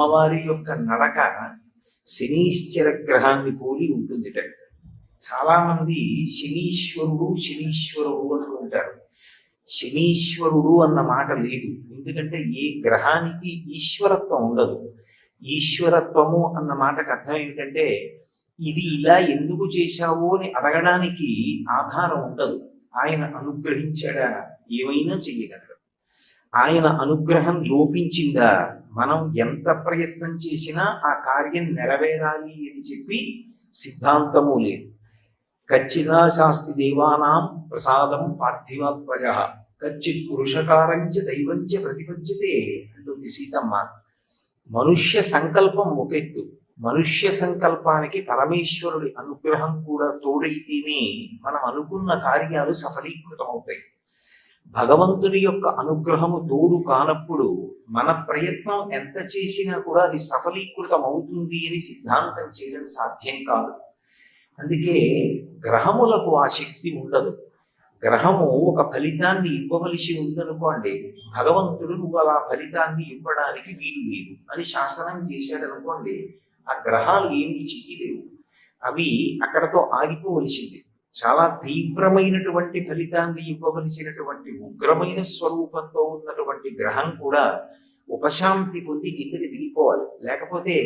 అమ్మవారి యొక్క నడక శనీశ్వర గ్రహాన్ని పోలి ఉంటుందిట. చాలా మంది శనీశ్వరుడు శనీశ్వరుడు అంటూ ఉంటారు. శనీశ్వరుడు అన్న మాట లేదు. ఎందుకంటే ఏ గ్రహానికి ఈశ్వరత్వం ఉండదు. ఈశ్వరత్వము అన్న మాటకు అర్థం ఏమిటంటే ఇది ఇలా ఎందుకు చేశావు అని అడగడానికి ఆధారం ఉండదు. ఆయన అనుగ్రహించడా ఏమైనా చెయ్యగలడు. ఆయన అనుగ్రహం లోపించిందా? మనం ఎంత ప్రయత్నం చేసినా ఆ కార్యం నెరవేరాలి అని చెప్పి సిద్ధాంతము లేదు. ఖచ్చితా శాస్త్రి దేవానాం ప్రసాదం పార్థివాత్మజ కచ్చిత్ పురుషకారంచ దైవంచ ప్రతిపంచతే అంటుంది సీతమ్మ. మనుష్య సంకల్పం ఒకెత్తు. మనుష్య సంకల్పానికి పరమేశ్వరుడి అనుగ్రహం కూడా తోడైతేనే మనం అనుకున్న కార్యాలు సఫలీకృతమవుతాయి. భగవంతుని యొక్క అనుగ్రహము తోడు కానప్పుడు మన ప్రయత్నం ఎంత చేసినా కూడా అది సఫలీకృతం అవుతుంది అని సిద్ధాంతం చేయడం సాధ్యం కాదు. అందుకే గ్రహములకు ఆ శక్తి ఉండదు. గ్రహము ఒక ఫలితాన్ని ఇవ్వవలసి ఉందనుకోండి భగవంతుడు నువ్వు అలా ఫలితాన్ని ఇవ్వడానికి వీలు లేదు అని శాసనం చేశాడు అనుకోండి ఆ గ్రహాలు ఏమి చెయ్యలేవు. అవి అక్కడతో ఆగిపోవలసింది. చాలా తీవ్రమైనటువంటి ఫలితాన్ని ఇవ్వవలసినటువంటి ఉగ్రమైన స్వరూపంతో ఉన్నటువంటి గ్రహం కూడా ఉపశాంతి పొంది కిందకి దిగిపోవాలి. లేకపోతే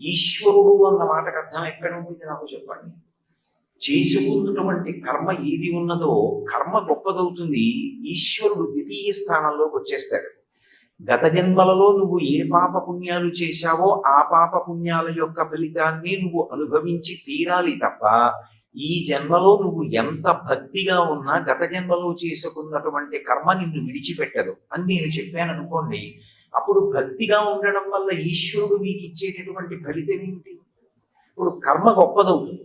ఈశ్వరుడు అన్న మాటకు అర్థం ఎక్కడ ఉంది నాకు చెప్పండి? చేసుకున్నటువంటి కర్మ ఏది ఉన్నదో కర్మ గొప్పదవుతుంది ఈశ్వరుడు ద్వితీయ స్థానంలోకి వచ్చేస్తాడు. గత జన్మలలో నువ్వు ఏ పాప పుణ్యాలు చేశావో ఆ పాప పుణ్యాల యొక్క ఫలితాన్ని నువ్వు అనుభవించి తీరాలి తప్ప ఈ జన్మలో నువ్వు ఎంత భక్తిగా ఉన్నా గత జన్మలో చేసుకున్నటువంటి కర్మ నిన్ను విడిచిపెట్టదు అని నేను చెప్పాను అనుకోండి. అప్పుడు భక్తిగా ఉండడం వల్ల ఈశ్వరుడు మీకు ఇచ్చేటటువంటి ఫలితం ఏమిటి? ఇప్పుడు కర్మ గొప్పదవుతుంది.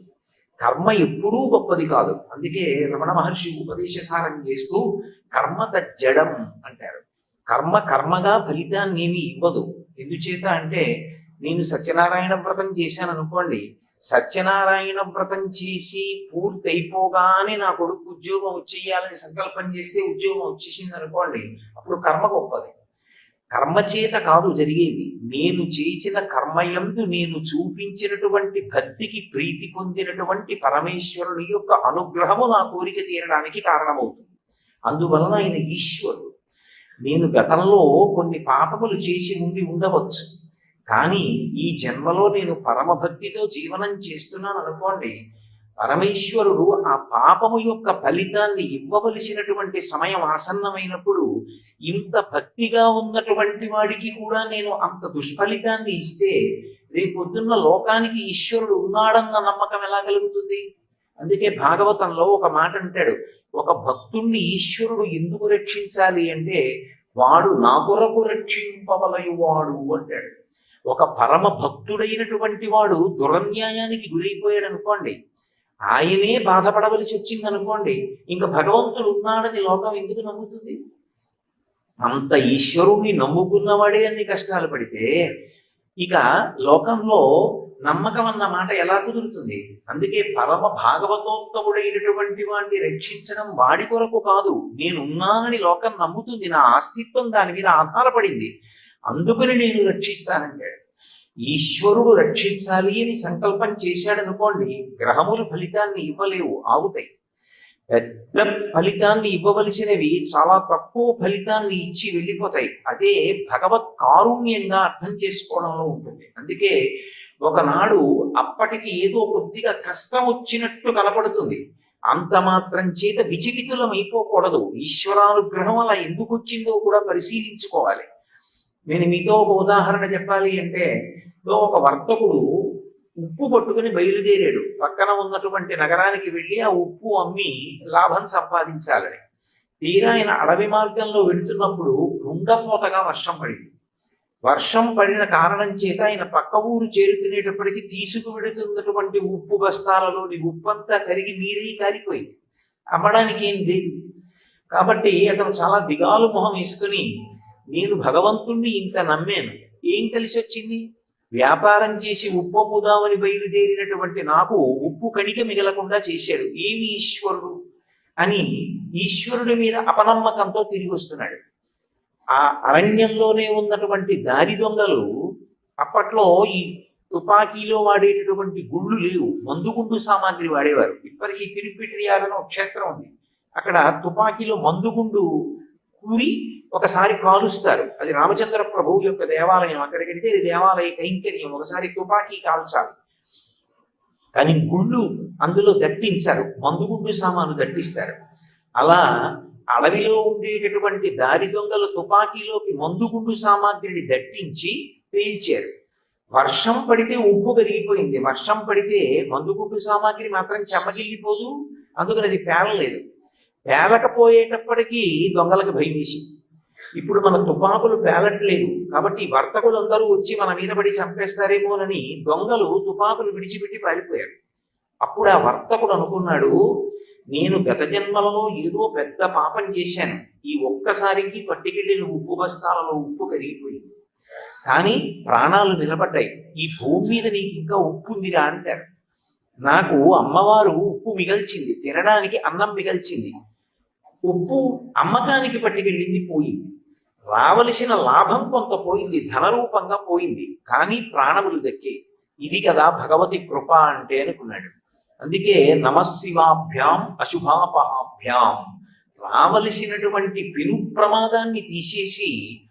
కర్మ ఎప్పుడూ గొప్పది కాదు. అందుకే రమణ మహర్షి ఉపదేశసారం చేస్తూ కర్మ జడం అంటారు. కర్మ కర్మగా ఫలితాన్ని ఏమి ఇవ్వదు. ఎందుచేత అంటే నేను సత్యనారాయణ వ్రతం చేశాను అనుకోండి. సత్యనారాయణ వ్రతం చేసి పూర్తయిపోగానే నా కొడుకు ఉద్యోగం వచ్చేయాలని సంకల్పం చేస్తే ఉద్యోగం వచ్చేసింది అనుకోండి అప్పుడు కర్మ గొప్పది. కర్మ చేత కాదు జరిగేది. నేను చేసిన కర్మయందు నేను చూపించినటువంటి భక్తికి ప్రీతి పొందినటువంటి పరమేశ్వరుని యొక్క అనుగ్రహము నా కోరిక తీరడానికి కారణమవుతుంది. అందువలన ఆయన ఈశ్వరుడు. నేను గతంలో కొన్ని పాపములు చేసి ఉండి ఉండవచ్చు. కానీ ఈ జన్మలో నేను పరమభక్తితో జీవనం చేస్తున్నాను అనుకోండి పరమేశ్వరుడు ఆ పాపము యొక్క ఫలితాన్ని ఇవ్వవలసినటువంటి సమయం ఆసన్నమైనప్పుడు ఇంత భక్తిగా ఉన్నటువంటి వాడికి కూడా నేను అంత దుష్ఫలితాన్ని ఇస్తే రేపొద్దున్న లోకానికి ఈశ్వరుడు ఉన్నాడన్న నమ్మకం ఎలా కలుగుతుంది? అందుకే భాగవతంలో ఒక మాట అంటాడు ఒక భక్తుణ్ణి ఈశ్వరుడు ఎందుకు రక్షించాలి అంటే వాడు నా కొరకు రక్షింపవలయువాడు అంటాడు. ఒక పరమ భక్తుడైనటువంటి వాడు దురన్యాయానికి గురైపోయాడు అనుకోండి ఆయనే బాధపడవలసి వచ్చింది అనుకోండి ఇంకా భగవంతుడు ఉన్నాడని లోకం ఎందుకు నమ్ముతుంది? అంత ఈశ్వరుణ్ణి నమ్ముకున్నవాడే అన్ని కష్టాలు పడితే ఇక లోకంలో నమ్మకం అన్న మాట ఎలా కుదురుతుంది? అందుకే పరమ భాగవతోత్తముడైనటువంటి వాడిని రక్షించడం వాడి కొరకు కాదు నేనున్నానని లోకం నమ్ముతుంది నా అస్తిత్వం దాని మీద ఆధారపడింది. అందుకని నేను రక్షిస్తానంటాడు ఈశ్వరుడు రక్షించాలి అని సంకల్పం చేశాడనుకోండి గ్రహములు ఫలితాన్ని ఇవ్వలేవు ఆగుతాయి. పెద్ద ఫలితాన్ని ఇవ్వవలసినవి చాలా తక్కువ ఫలితాన్ని ఇచ్చి వెళ్ళిపోతాయి. అదే భగవత్ కారుణ్యంగా అర్థం చేసుకోవడంలో ఉంటుంది. అందుకే ఒకనాడు అప్పటికి ఏదో కొద్దిగా కష్టం వచ్చినట్టు కనపడుతుంది అంత మాత్రం చేత విచలితులం అయిపోకూడదు ఈశ్వరానుగ్రహం అలా ఎందుకు వచ్చిందో కూడా పరిశీలించుకోవాలి. నేను మీతో ఒక ఉదాహరణ చెప్పాలి అంటే ఒక వర్తకుడు ఉప్పు పట్టుకుని బయలుదేరాడు. పక్కన ఉన్నటువంటి నగరానికి వెళ్ళి ఆ ఉప్పు అమ్మి లాభం సంపాదించాలని. తీరా ఆయన అడవి మార్గంలో వెళుతున్నప్పుడు రుండపోతగా వర్షం పడింది. వర్షం పడిన కారణం చేత ఆయన పక్క ఊరు చేరుకునేటప్పటికి తీసుకు వెళుతున్నటువంటి ఉప్పు బస్తాలలోని ఉప్పు అంతా కరిగి నీరే కారిపోయింది. అమ్మడానికి ఏం లేదు. కాబట్టి అతను చాలా దిగాలు మొహం వేసుకుని నేను భగవంతుణ్ణి ఇంత నమ్మాను. ఏం కలిసి వచ్చింది వ్యాపారం చేసి ఉప్పు అమ్ముదామని బయలుదేరినటువంటి నాకు ఉప్పు కణిక మిగలకుండా చేశాడు. ఏమి ఈశ్వరుడు? అని ఈశ్వరుడి మీద అపనమ్మకంతో తిరిగి వస్తున్నాడు. ఆ అరణ్యంలోనే ఉన్నటువంటి దారి దొంగలు అప్పట్లో ఈ తుపాకీలో వాడేటటువంటి గుళ్ళు లేవు. మందుగుండు సామాగ్రి వాడేవారు. ఇప్పటికీ తిరుపిట్రియాలను క్షేత్రం ఉంది. అక్కడ తుపాకీలో మందుగుండు కూరి ఒకసారి కాలుస్తారు. అది రామచంద్ర ప్రభువు యొక్క దేవాలయం. అక్కడికెడితే ఇది దేవాలయ కైంకర్యం. ఒకసారి తుపాకీ కాల్చాలి. కానీ గుళ్ళు అందులో దట్టించారు. మందుగుడ్డు సామాను దట్టిస్తారు. అలా అడవిలో ఉండేటటువంటి దారి దొంగల తుపాకీలోకి మందుగుండు సామాగ్రిని దట్టించి పేల్చారు. వర్షం పడితే ఉప్పు కరిగిపోయింది. వర్షం పడితే మందుగుండు సామాగ్రి మాత్రం చెమ్మగిల్లిపోదు అందుకని అది పేలలేదు. పేలకపోయేటప్పటికీ దొంగలకు భయం వేసింది ఇప్పుడు మన తుపాకులు పేలట్లేదు కాబట్టి వర్తకులందరూ వచ్చి మన మీద పడి చంపేస్తారేమోనని దొంగలు తుపాకులు విడిచిపెట్టి పారిపోయారు. అప్పుడు ఆ వర్తకుడు అనుకున్నాడు నేను గత జన్మలలో ఏదో పెద్ద పాపం చేశాను. ఈ ఒక్కసారికి పట్టుకెళ్ళిన ఉప్పు బస్తాలలో ఉప్పు కరిగిపోయింది. కానీ ప్రాణాలు నిలబడ్డాయి. ఈ భూమి మీద నీకు ఇంకా ఉప్పు ఉందిరా అంటారు. నాకు అమ్మవారు ఉప్పు మిగల్చింది తినడానికి అన్నం మిగల్చింది. ఉప్పు అమ్మకానికి పట్టుకెళ్ళింది పోయింది. రావలసిన లాభం కొంత పోయింది ధనరూపంగా పోయింది కానీ ప్రాణములు దక్కే. ఇది కదా భగవతి కృప అంటే అనుకున్నాడు. అందుకే నమశివాభ్యాం అశుభాపహాభ్యాం. రావలసినటువంటి పెను ప్రమాదాన్ని తీసేసి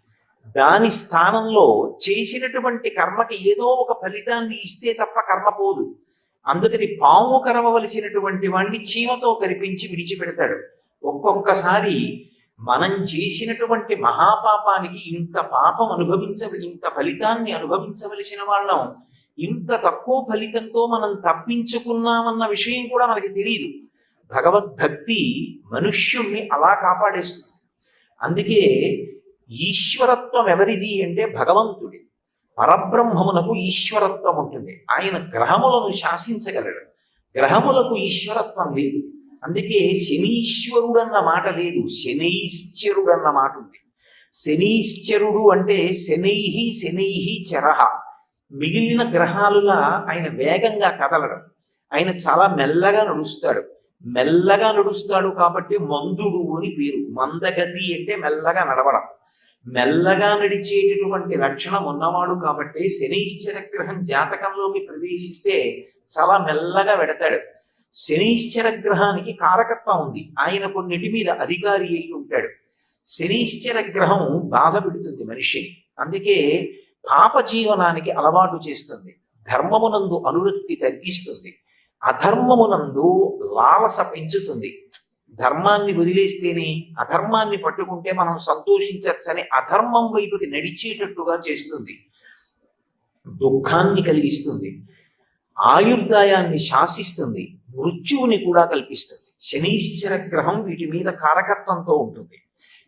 దాని స్థానంలో చేసినటువంటి కర్మకి ఏదో ఒక ఫలితాన్ని ఇస్తే తప్ప కర్మ పోదు. అందుకని పాము కరవవలసినటువంటి వాణ్ణి చీమతో కరిపించి విడిచిపెడతాడు. ఒక్కొక్కసారి మనం చేసినటువంటి మహాపాపానికి ఇంత పాపం అనుభవించ ఇంత ఫలితాన్ని అనుభవించవలసిన వాళ్ళం. ఇంత తక్కువ ఫలితంతో మనం తప్పించుకున్నామన్న విషయం కూడా మనకి తెలియదు భగవద్భక్తి మనుష్యుణ్ణి అలా కాపాడేస్తుంది. అందుకే ఈశ్వరత్వం ఎవరిది అంటే భగవంతుడి. పరబ్రహ్మమునకు ఈశ్వరత్వం ఉంటుంది. ఆయన గ్రహములను శాసించగలడు. గ్రహములకు ఈశ్వరత్వం లేదు. అందుకే శనీశ్వరుడు అన్న మాట లేదు శనైశ్చరుడు అన్న మాట ఉంది. శనీశ్చరుడు అంటే శనైహి శనైహి చరహ మిగిలిన గ్రహాలుగా ఆయన వేగంగా కదలడం. ఆయన చాలా మెల్లగా నడుస్తాడు. మెల్లగా నడుస్తాడు కాబట్టి మందుడు అని పేరు. మందగతి అంటే మెల్లగా నడవడం. మెల్లగా నడిచేటటువంటి లక్షణం ఉన్నవాడు కాబట్టి శనీశ్చర గ్రహం జాతకంలోకి ప్రవేశిస్తే చాలా మెల్లగా వెడతాడు. శనీశ్చర గ్రహానికి కారకత్వం ఉంది. ఆయన కొన్నిటి మీద అధికారి అయి ఉంటాడు. శనీశ్చర గ్రహం బాధ పెడుతుంది మనిషిని. అందుకే పాప జీవనానికి అలవాటు చేస్తుంది. ధర్మమునందు అనురక్తి తగ్గిస్తుంది. అధర్మమునందు లాలస పెంచుతుంది. ధర్మాన్ని వదిలేస్తేనే అధర్మాన్ని పట్టుకుంటే మనం సంతోషించచ్చని అధర్మం వైపుకి నడిచేటట్టుగా చేస్తుంది. దుఃఖాన్ని కలిగిస్తుంది. ఆయుర్దాయాన్ని శాసిస్తుంది. మృత్యువుని కూడా కల్పిస్తుంది. శనీశ్వర గ్రహం వీటి మీద కారకత్వంతో ఉంటుంది.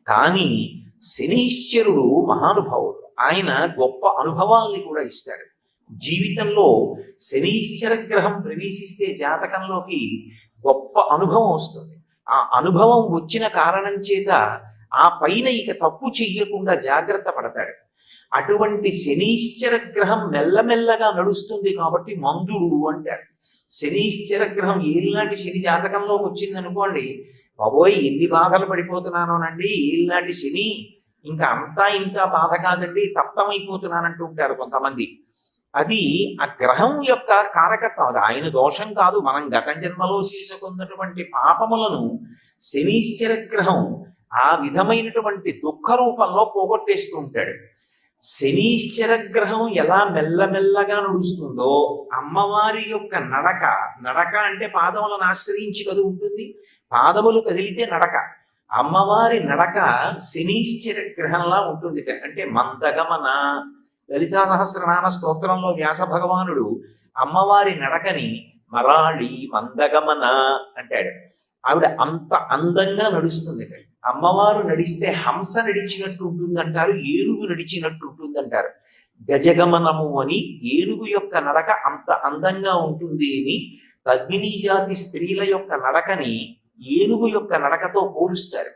కానీ శనీశ్వరుడు మహానుభావుడు. ఆయన గొప్ప అనుభవాల్ని కూడా ఇస్తాడు. జీవితంలో శనీశ్వర గ్రహం ప్రవేశిస్తే జాతకంలోకి గొప్ప అనుభవం వస్తుంది. ఆ అనుభవం వచ్చిన కారణం చేత ఆ పైన ఇక తప్పు చెయ్యకుండా జాగ్రత్త పడతాడు. అటువంటి శనీశ్చర గ్రహం మెల్లమెల్లగా నడుస్తుంది కాబట్టి మందుడు అంటారు. శనిశ్చర గ్రహం ఏలినాటి శని జాతకంలోకి వచ్చింది అనుకోండి బాబోయ్ ఎన్ని బాధలు పడిపోతున్నానోనండి ఏలినాటి శని. ఇంకా అంతా ఇంత బాధ కాదండి తప్తమైపోతున్నానంటూ ఉంటారు కొంతమంది. అది ఆ గ్రహం యొక్క కారకత్వం అది ఆయన దోషం కాదు. మనం గత జన్మలో చేసుకున్నటువంటి పాపములను శనిశ్చర గ్రహం ఆ విధమైనటువంటి దుఃఖ రూపంలో పోగొట్టేస్తూ ఉంటాడు. శనీశ్చర గ్రహం ఎలా మెల్లమెల్లగా నడుస్తుందో అమ్మవారి యొక్క నడక నడక అంటే పాదములను ఆశ్రయించి కదు ఉంటుంది. పాదములు కదిలితే నడక. అమ్మవారి నడక శనీశ్చర గ్రహంలా ఉంటుంది. అంటే మందగమన లలితా సహస్రనామ స్తోత్రంలో వ్యాస భగవానుడు అమ్మవారి నడకని మరాళి మందగమన అంటాడు. ఆవిడ అంత అందంగా నడుస్తుంది. అమ్మవారు నడిస్తే హంస నడిచినట్టు ఉంటుందంటారు ఏనుగు నడిచినట్టు ఉంటుందంటారు. గజగమనము అని ఏనుగు యొక్క నడక అంత అందంగా ఉంటుంది అని పద్మినీ జాతి స్త్రీల యొక్క నడకని ఏనుగు యొక్క నడకతో పోలుస్తారు.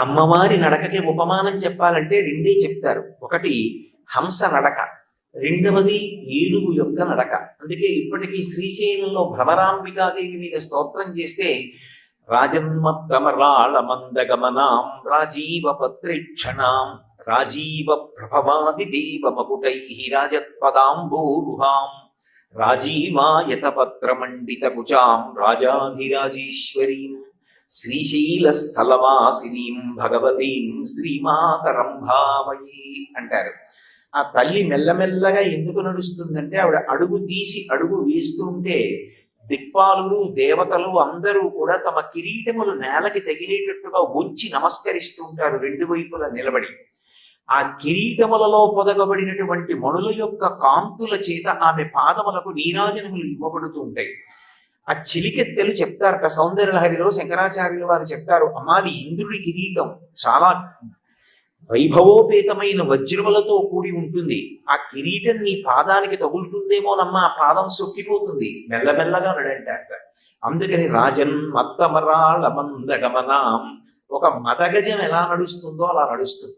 అమ్మవారి నడకకి ఉపమానం చెప్పాలంటే రెండే చెప్తారు. ఒకటి హంస నడక. రెండవది ఏనుగు యొక్క నడక. అందుకే ఇప్పటికీ శ్రీశైలంలో భ్రమరాంబికాదేవి మీద స్తోత్రం చేస్తే రాజన్మత్తమరాళమందగమనాం రాజీవ పత్రిక్షణాం రాజీవ ప్రభవాది దేవమకుటై రాజత్పదాంబోరుహాం రాజీవాయత పత్రమండిత కుచాం రాజాధిరాజేశ్వరీం శ్రీశైలస్థలవాసినీం భగవతీం శ్రీమాతరం భావయే అంటారు. ఆ తల్లి మెల్లమెల్లగా ఎందుకు నడుస్తుందంటే ఆవిడ అడుగు తీసి అడుగు వేస్తుంటే దిక్పాలులు దేవతలు అందరూ కూడా తమ కిరీటములు నేలకి తగిలేటట్టుగా ఉంచి నమస్కరిస్తుంటారు రెండు వైపులా నిలబడి. ఆ కిరీటములలో పొదగబడినటువంటి మణుల యొక్క కాంతుల చేత ఆమె పాదములకు నీరాజనములు ఇవ్వబడుతూ ఉంటాయి. ఆ చిలికెత్తెలు చెప్తారట సౌందర్యలహరిలో శంకరాచార్యులు వారు చెప్తారు అమ్మాది ఇంద్రుడి కిరీటం చాలా వైభవోపేతమైన వజ్రములతో కూడి ఉంటుంది. ఆ కిరీటం నీ పాదానికి తగులుతుందేమోనమ్మా ఆ పాదం సొక్కిపోతుంది. మెల్లమెల్లగా నడంటారు. అందుకని రాజన్ మత్తమరాళ మందగమనాం ఒక మదగజం ఎలా నడుస్తుందో అలా నడుస్తుంది.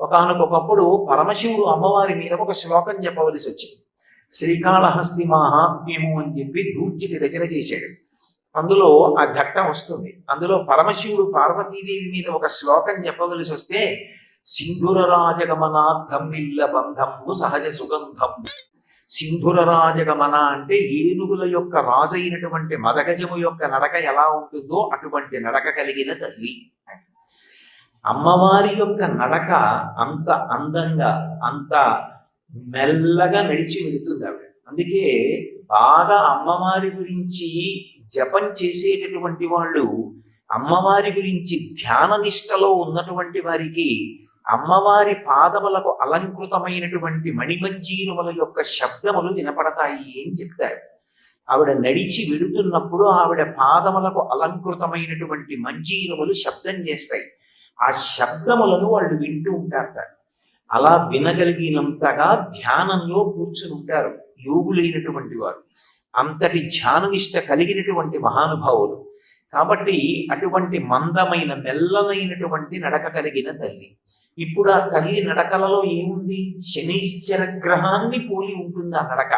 ఒకనకొకప్పుడు పరమశివుడు అమ్మవారి మీద ఒక శ్లోకం చెప్పవలసి వచ్చింది. శ్రీకాళహస్తి మహాత్మ్యము అని చెప్పి దూర్జికి రచన చేశాడు. అందులో ఆ ఘట్టం వస్తుంది. అందులో పరమశివుడు పార్వతీదేవి మీద ఒక శ్లోకం చెప్పవలసి వస్తే సింధుర రాజగమనార్థం ఇల్ల బంధము సహజ సుగంధం సింధుర రాజగమన అంటే ఏనుగుల యొక్క రాజైనటువంటి మదగజము యొక్క నడక ఎలా ఉంటుందో అటువంటి నడక కలిగిన తల్లి అమ్మవారి యొక్క నడక అంత అందంగా అంత మెల్లగా నడిచి వెళుతుంది ఆవిడ. అందుకే బాగా అమ్మవారి గురించి జపం చేసేటటువంటి వాళ్ళు అమ్మవారి గురించి ధ్యాన నిష్టలో ఉన్నటువంటి వారికి అమ్మవారి పాదములకు అలంకృతమైనటువంటి మణిమంజీరుముల యొక్క శబ్దములు వినపడతాయి అని చెప్తారు. ఆవిడ నడిచి వెడుతున్నప్పుడు ఆవిడ పాదములకు అలంకృతమైనటువంటి మంజీరములు శబ్దం చేస్తాయి. ఆ శబ్దములను వాళ్ళు వింటూ ఉంటారట అలా వినగలిగినంతగా ధ్యానంలో కూర్చుని ఉంటారు యోగులైనటువంటి వారు. అంతటి ధ్యాననిష్ట కలిగినటువంటి మహానుభావులు. కాబట్టి అటువంటి మందమైన మెల్లనైనటువంటి నడక కలిగిన తల్లి. ఇప్పుడు ఆ తల్లి నడకలలో ఏముంది? శనీశ్చర గ్రహాన్ని పోలి ఉంటుంది ఆ నడక.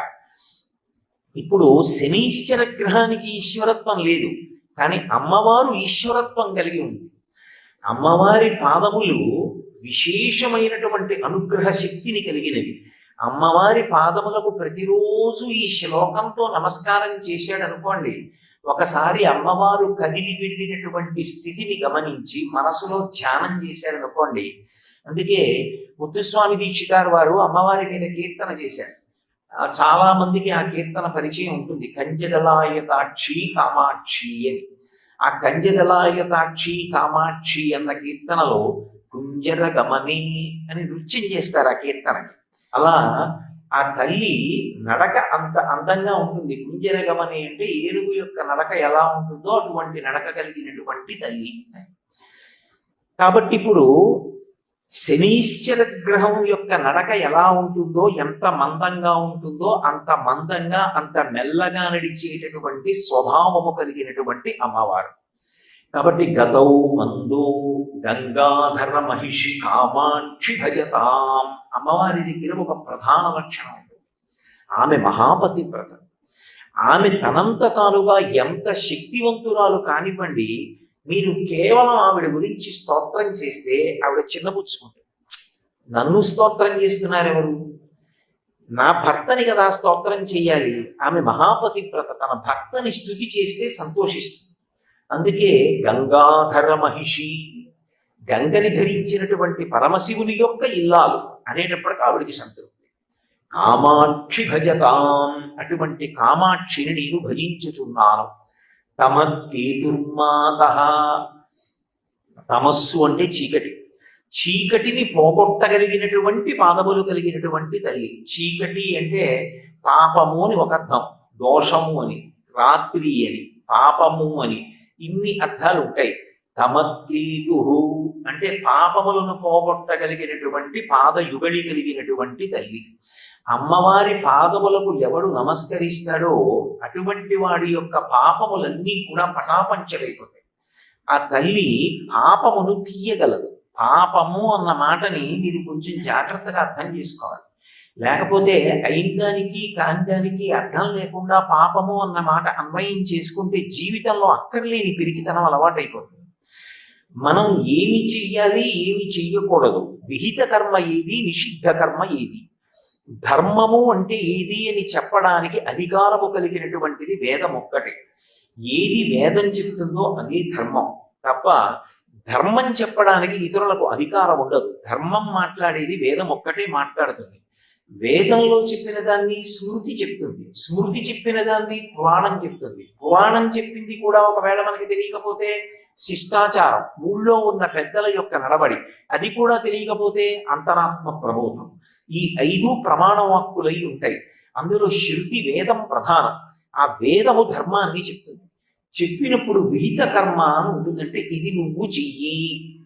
ఇప్పుడు శనిశ్చర గ్రహానికి ఈశ్వరత్వం లేదు కానీ అమ్మవారు ఈశ్వరత్వం కలిగి ఉంది. అమ్మవారి పాదములు విశేషమైనటువంటి అనుగ్రహ శక్తిని కలిగినవి. అమ్మవారి పాదములకు ప్రతిరోజు ఈ శ్లోకంతో నమస్కారం చేశాడు అనుకోండి ఒకసారి అమ్మవారు కదిలి వెళ్ళినటువంటి స్థితిని గమనించి మనసులో ధ్యానం చేశాడు అనుకోండి. అందుకే ముత్తుస్వామి దీక్షితారు వారు అమ్మవారి మీద కీర్తన చేశారు. చాలా మందికి ఆ కీర్తన పరిచయం ఉంటుంది. కంజదలాయతాక్షి కామాక్షి అని. ఆ కంజదలాయతాక్షి కామాక్షి అన్న కీర్తనలో కుంజర గమని అని నృత్యం చేస్తారు ఆ కీర్తనకి. అలా ఆ తల్లి నడక అంత అందంగా ఉంటుంది. కుంజరగమని అంటే ఏనుగు యొక్క నడక ఎలా ఉంటుందో అటువంటి నడక కలిగినటువంటి తల్లి. కాబట్టి ఇప్పుడు శనీశ్చర గ్రహం యొక్క నడక ఎలా ఉంటుందో ఎంత మందంగా ఉంటుందో అంత మందంగా అంత మెల్లగా నడిచేటటువంటి స్వభావము కలిగినటువంటి అమ్మవారు. కాబట్టి గతౌ మందో గంగాధర మహిషి కామాక్షి భజతాం. అమ్మవారి దగ్గర ఒక ప్రధాన లక్షణం ఉంది ఆమె మహాపతివ్రత ఆమె తనంత తానుగా ఎంత శక్తివంతురాలు కానివ్వండి మీరు కేవలం ఆవిడ గురించి స్తోత్రం చేస్తే ఆవిడ చిన్నపుచ్చుకుంటుంది నన్ను స్తోత్రం చేస్తున్నారు ఎవరు నా భర్తని కదా స్తోత్రం చేయాలి. ఆమె మహాపతివ్రత తన భర్తని స్థుతి చేస్తే సంతోషిస్తుంది. అందుకే గంగాధర మహిషి గంగని ధరించినటువంటి పరమశివుని యొక్క ఇల్లాలు అనేటప్పటికీ ఆవిడికి సంతృప్తి. కామాక్షి భజతాం అటువంటి కామాక్షిని నేను భజించుచున్నాను. తమకేతుర్మాత తమస్సు అంటే చీకటి. చీకటిని పోగొట్టగలిగినటువంటి పాదములు కలిగినటువంటి తల్లి. చీకటి అంటే పాపము అని ఒక అర్థం. దోషము అని. రాత్రి అని. పాపము అని. ఇన్ని అర్థాలు ఉంటాయి తమకేతు అంటే పాపములను పోగొట్టగలిగినటువంటి పాదయుగళి కలిగినటువంటి తల్లి. అమ్మవారి పాదములకు ఎవడు నమస్కరిస్తాడో అటువంటి వాడి యొక్క పాపములన్నీ కూడా పటాపంచలైపోతాయి ఆ తల్లి పాపమును తీయగలదు. పాపము అన్న మాటని మీరు కొంచెం జాగ్రత్తగా అర్థం చేసుకోవాలి. లేకపోతే అయిందానికి కాందానికి అర్థం లేకుండా పాపము అన్న మాట అన్వయం చేసుకుంటే జీవితంలో అక్కర్లేని పిరికితనం అలవాటైపోతుంది. మనం ఏమి చెయ్యాలి ఏమి చెయ్యకూడదు. విహిత కర్మ ఏది నిషిద్ధ కర్మ ఏది? ధర్మము అంటే ఏది అని చెప్పడానికి అధికారము కలిగినటువంటిది వేదం ఒక్కటే. ఏది వేదం చెప్తుందో అదే ధర్మం. తప్ప ధర్మం చెప్పడానికి ఇతరులకు అధికారం ఉండదు. ధర్మం మాట్లాడేది వేదం ఒక్కటే మాట్లాడుతుంది. వేదంలో చెప్పిన దాన్ని స్మృతి చెప్తుంది. స్మృతి చెప్పిన దాన్ని పురాణం చెప్తుంది. పురాణం చెప్పింది కూడా ఒకవేళ మనకి తెలియకపోతే శిష్టాచారం. ఊళ్ళో ఉన్న పెద్దల యొక్క నడబడి అది కూడా తెలియకపోతే అంతరాత్మ ప్రబోధం. ఈ ఐదు ప్రమాణవాక్కులై ఉంటాయి. అందులో శృతి వేదం ప్రధానం. ఆ వేదము ధర్మాన్ని చెప్తుంది. చెప్పినప్పుడు విహిత కర్మ అని ఉంటుందంటే ఇది నువ్వు చెయ్యి.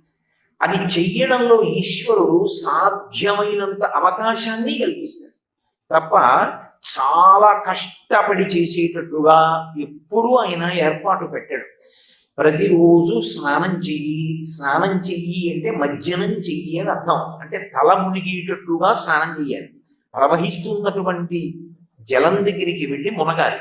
అది చెయ్యడంలో ఈశ్వరుడు సాధ్యమైనంత అవకాశాన్ని కల్పిస్తాడు. తప్ప చాలా కష్టపడి చేసేటట్టుగా ఎప్పుడూ ఆయన ఏర్పాటు పెట్టాడు. ప్రతిరోజు స్నానం చెయ్యి స్నానం చెయ్యి అంటే మజ్జనం చెయ్యి అని అర్థం. అంటే తల మునిగేటట్టుగా స్నానం చెయ్యాలి. ప్రవహిస్తున్నటువంటి జలం దగ్గరికి వెళ్ళి మునగాలి.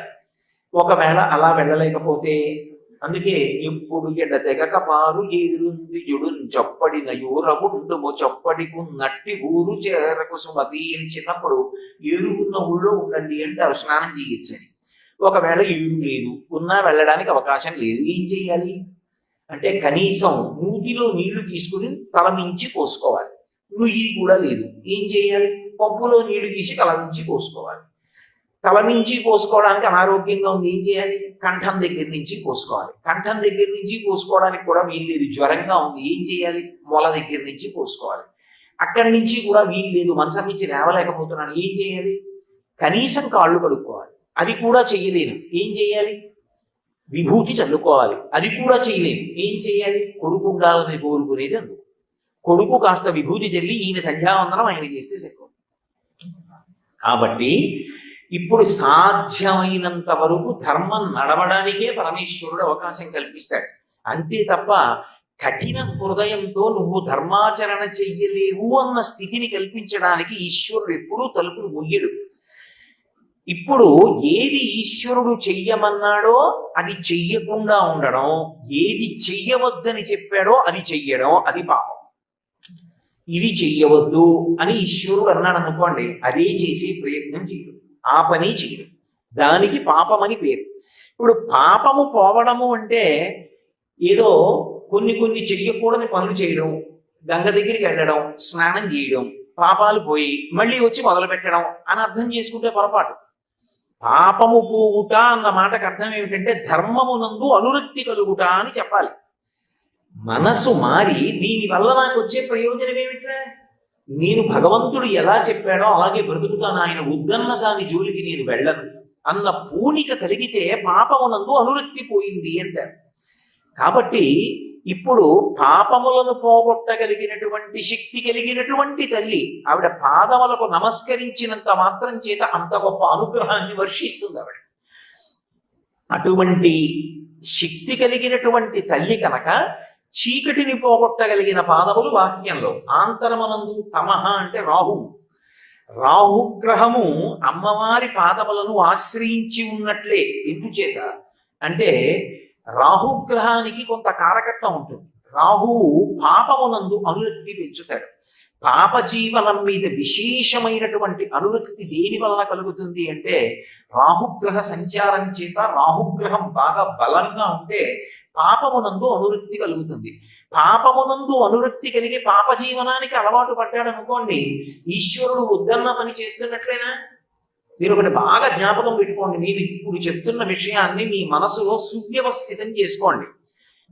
ఒకవేళ అలా వెళ్ళలేకపోతే అందుకే ఎప్పుడు ఎడ తెగక పారు ఏరుంది జుడున్ చప్పడి యూరముండుము చప్పడికు నట్టి ఊరు చేరకు సుమతి అని చిన్నప్పుడు ఏరుకున్న ఊళ్ళో ఉండండి అంటారు స్నానం చేయొచ్చని ఒకవేళ ఏరు లేదు ఉన్నా వెళ్ళడానికి అవకాశం లేదు. ఏం చేయాలి? అంటే కనీసం మూతిలో నీళ్ళు తీసుకుని తలమించి పోసుకోవాలి. నుయ్యి కూడా లేదు. ఏం చేయాలి? పప్పులో నీళ్ళు తీసి తలమించి పోసుకోవాలి. తలమించి పోసుకోవడానికి అనారోగ్యంగా ఉంది. ఏం చేయాలి? కంఠం దగ్గర నుంచి పోసుకోవాలి. కంఠం దగ్గర నుంచి పోసుకోవడానికి కూడా వీలు లేదు. జ్వరంగా ఉంది. ఏం చేయాలి? మొల దగ్గర నుంచి పోసుకోవాలి. అక్కడి నుంచి కూడా వీలు లేదు. మంచం నుంచి లేవలేకపోతున్నాను. ఏం చేయాలి? కనీసం కాళ్ళు కడుక్కోవాలి. అది కూడా చేయలేను. ఏం చేయాలి? విభూతి చల్లుకోవాలి. అది కూడా చేయలేను. ఏం చేయాలి? కొడుకు ఉండాలని కోరుకునేది అందుకు. కొడుకు కాస్త విభూతి చల్లి ఈయన సంధ్యావందనం ఆయన చేస్తే సరిపోతుంది. కాబట్టి ఇప్పుడు సాధ్యమైనంత వరకు ధర్మం నడవడానికే పరమేశ్వరుడు అవకాశం కల్పిస్తాడు. అంతే తప్ప కఠిన హృదయంతో నువ్వు ధర్మాచరణ చెయ్యలేవు అన్న స్థితిని కల్పించడానికి ఈశ్వరుడు ఎప్పుడూ తలుపులు ముయ్యడు ఇప్పుడు ఏది ఈశ్వరుడు చెయ్యమన్నాడో అది చెయ్యకుండా ఉండడం ఏది చెయ్యవద్దని చెప్పాడో అది చెయ్యడం అది పాపం. ఇది చెయ్యవద్దు అని ఈశ్వరుడు అన్నాడు అనుకోండి అదే చేసే ప్రయత్నం చేయడు. ఆ పని చేయడు దానికి పాపమని పేరు. ఇప్పుడు పాపము పోవడము అంటే ఏదో కొన్ని కొన్ని చెయ్యకూడని పనులు చేయడం గంగ దగ్గరికి వెళ్ళడం స్నానం చేయడం పాపాలు పోయి మళ్ళీ వచ్చి మొదలు పెట్టడం అని అర్థం చేసుకుంటే పొరపాటు. పాపము పోవుట అన్న మాటకు అర్థం ఏమిటంటే ధర్మమునందు అనురక్తి కలుగుట అని చెప్పాలి. మనసు మారి దీని వల్ల నాకు వచ్చే ప్రయోజనం ఏమిట్రా? నేను భగవంతుడు ఎలా చెప్పాడో అలాగే బ్రతుకుతాను. ఆయన ఉద్దన్న దాని జోలికి నేను వెళ్ళను. అన్న పూనిక కలిగితే పాపమునందు అనురక్తి పోయింది అంటారు. కాబట్టి ఇప్పుడు పాపములను పోగొట్టగలిగినటువంటి శక్తి కలిగినటువంటి తల్లి ఆవిడ పాదములకు నమస్కరించినంత మాత్రం చేత అంత గొప్ప అనుగ్రహాన్ని వర్షిస్తుంది ఆవిడ. అటువంటి శక్తి కలిగినటువంటి తల్లి కనుక చీకటిని పోగొట్టగలిగిన పాదములు వాక్యంలో. ఆంతరమనందు తమహ అంటే రాహువు రాహుగ్రహము అమ్మవారి పాదములను ఆశ్రయించి ఉన్నట్లే ఎందుచేత? అంటే రాహుగ్రహానికి కొంత కారకత్వం ఉంటుంది. రాహువు పాపమునందు అనురక్తి పెంచుతాడు. పాప జీవనం మీద విశేషమైనటువంటి అనురక్తి దేని వలన కలుగుతుంది అంటే రాహుగ్రహ సంచారం చేత రాహుగ్రహం బాగా బలంగా ఉంటే పాపమునందు అనువృత్తి కలుగుతుంది. పాపమునందు అనువృత్తి కలిగి పాప జీవనానికి అలవాటు పడ్డాడు అనుకోండి ఈశ్వరుడు వద్దన్న పని చేస్తున్నట్లేనా? మీరు ఒకటి బాగా జ్ఞాపకం పెట్టుకోండి నేను ఇప్పుడు చెప్తున్న విషయాన్ని మీ మనసులో సువ్యవస్థితం చేసుకోండి.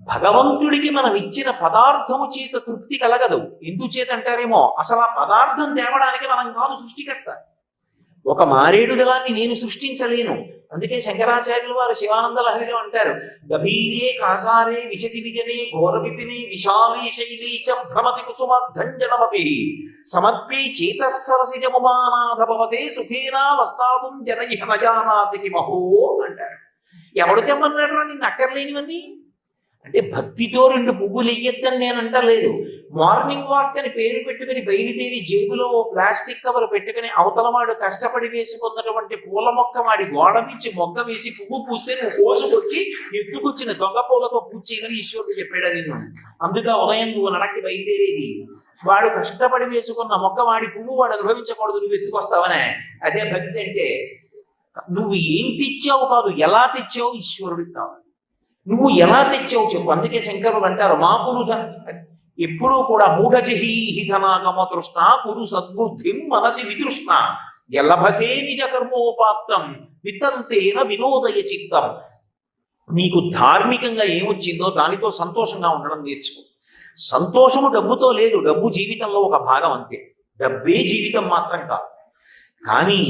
భగవంతుడికి మనం ఇచ్చిన పదార్థము చేత తృప్తి కలగదు. ఎందుచేత అంటారేమో అసలు ఆ పదార్థం తేవడానికి మనం కాదు సృష్టికర్త. ఒక మారేడు దళాన్ని నేను సృష్టించలేను. అందుకే శంకరాచార్యులు వారు శివానంద లహరిలో అంటారు గభీరే కాసారే విశతి విజనే ఘోర విపినే విశాలే శైలీ చ భ్రమతి కుసుమర్ధంజనమపి సమర్పే చేతస్సరసి జమమానాథభవతే సుఖేనా వస్తాదుం జనయిహ నజానాతికి మహో అంటారు. ఎవడు తెమ్మన్నాడు రా నిన్ను అక్కర్లేనివన్నీ? అంటే భక్తితో రెండు పువ్వులు ఇయ్యొద్దని నేను అంటలేదు. మార్నింగ్ వాక్ అని పేరు పెట్టుకుని బయలుదేరి జేబులో ఓ ప్లాస్టిక్ కవర్ పెట్టుకుని అవతలవాడు కష్టపడి వేసుకున్నటువంటి పూల మొక్క వాడి గోడ నుంచి మొగ్గ వేసి పువ్వు పూస్తే నువ్వు కోసుకొచ్చి ఎత్తుకొచ్చిన దొంగ పూలతో పూజ చేయమని ఈశ్వరుడు చెప్పాడు నిన్ను అందుకే ఉదయం నువ్వు నడకి బయలుదేరేది. వాడు కష్టపడి వేసుకున్న మొక్క వాడి పువ్వు వాడు అనుభవించకూడదు నువ్వు ఎత్తుకొస్తావనే. అదే భక్తి అంటే నువ్వు ఏం తెచ్చావు కాదు ఎలా తెచ్చావు ఈశ్వరుడికి కావాలి. నువ్వు ఎలా తెచ్చావు చెప్పు. అందుకే శంకరుడు అంటారు మా పురుష ఎప్పుడూ కూడా మూఢజహీహి ధనాగమ తృష్ణ కురు సద్బుద్ధిం మనసి వితృష్ణ. ఎల్లభసే నిజ కర్మోపాప్తం వితంతేన వినోదయ చిత్తం. నీకు ధార్మికంగా ఏమొచ్చిందో దానితో సంతోషంగా ఉండడం నేర్చుకో. సంతోషము డబ్బుతో లేదు డబ్బు జీవితంలో ఒక భాగం అంతే. డబ్బే జీవితం మాత్రం కాదు. కానీ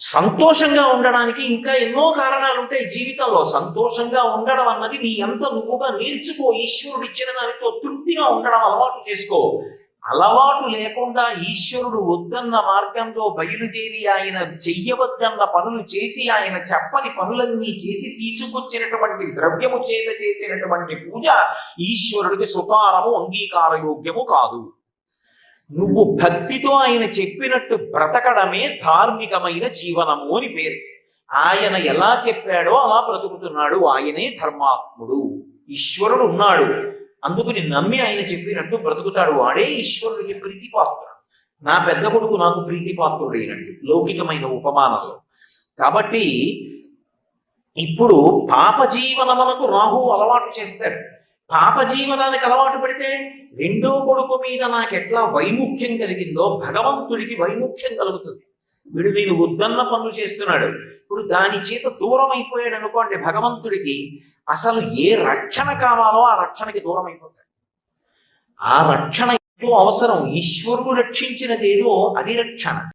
సంతోషంగా ఉండడానికి ఇంకా ఎన్నో కారణాలు ఉంటాయి జీవితంలో. సంతోషంగా ఉండడం అన్నది నీ ఎంత నువ్వుగా నేర్చుకో ఈశ్వరుడు ఇచ్చిన దానితో తృప్తిగా ఉండడం అలవాటు చేసుకో. అలవాటు లేకుండా ఈశ్వరుడు వద్దన్న మార్గంలో బయలుదేరి ఆయన చెయ్యవద్దన్న పనులు చేసి ఆయన చెప్పని పనులన్నీ చేసి తీసుకొచ్చినటువంటి ద్రవ్యము చేత చేసినటువంటి పూజ ఈశ్వరుడికి సుకారము అంగీకారయోగ్యము కాదు. నువ్వు భక్తితో ఆయన చెప్పినట్టు బ్రతకడమే ధార్మికమైన జీవనము అని పేరు. ఆయన ఎలా చెప్పాడో అలా బ్రతుకుతున్నాడు ఆయనే ధర్మాత్ముడు. ఈశ్వరుడు ఉన్నాడు. అందుకుని నమ్మి ఆయన చెప్పినట్టు బ్రతుకుతాడు. వాడే ఈశ్వరుడికి ప్రీతిపాత్రుడు. నా పెద్ద కొడుకు నాకు ప్రీతిపాత్రుడు అయినట్టు లౌకికమైన ఉపమానంలో. కాబట్టి ఇప్పుడు పాప జీవనమునకు రాహు అలవాటు చేస్తాడు. పాప జీవనానికి అలవాటు పడితే రెండో కొడుకు మీద నాకు ఎట్లా వైముఖ్యం కలిగిందో భగవంతుడికి వైముఖ్యం కలుగుతుంది. వీడు వీడు ఉద్దన్న పనులు చేస్తున్నాడు. ఇప్పుడు దాని చేత దూరం అయిపోయాడు అనుకోండి భగవంతుడికి అసలు ఏ రక్షణ కావాలో ఆ రక్షణకి దూరం అయిపోతాడు. ఆ రక్షణ ఏదో అవసరం. ఈశ్వరుడు రక్షించినదేదో అది రక్షణ